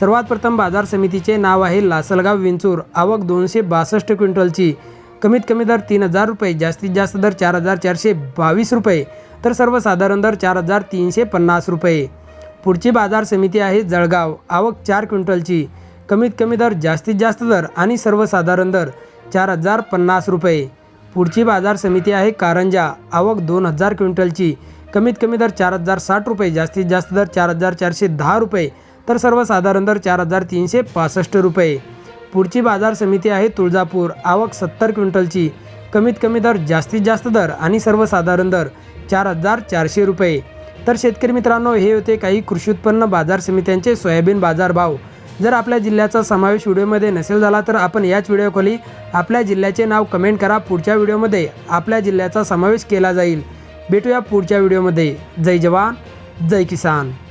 सर्वात प्रथम बाजार समितीचे नाव आहे लासलगाव विंचूर. आवक दोनशे बासष्ट क्विंटलची. कमीत कमी दर तीन हजार रुपये जास्तीत जास्त दर चार हजार चारशे बावीस रुपये तर सर्वसाधारण दर चार हजार तीनशे पन्नास रुपये. पुढची बाजार समिती आहे जळगाव. आवक चार क्विंटलची. कमीत कमी दर जास्तीत जास्त दर आणि सर्वसाधारण दर चार हजार पन्नास रुपये. पुढची बाजार समिती आहे कारंजा. आवक दोन हजार क्विंटलची. कमीत कमी दर चार हजार साठ रुपये जास्तीत जास्त दर चार हजार चारशे दहा रुपये तर सर्वसाधारण दर चार हजार तीनशे पासष्ट रुपये. पुढची बाजार समिती आहे तुळजापूर. आवक सत्तर क्विंटलची. कमीत कमी दर जास्तीत जास्त दर आणि सर्वसाधारण दर चार हजार चारशे रुपये. तर शेतकरी मित्रांनो हे होते काही कृषी उत्पन्न बाजार समित्यांचे सोयाबीन बाजार भाव. जर आपल्या जिल्ह्याचा समावेश व्हिडिओमध्ये नसेल झाला तर आपण याच व्हिडिओखाली आपल्या जिल्ह्याचे नाव कमेंट करा. पुढच्या व्हिडिओमध्ये आपल्या जिल्ह्याचा समावेश केला जाईल. भेटूया पुढच्या व्हिडिओमध्ये. जय जवान जय किसान.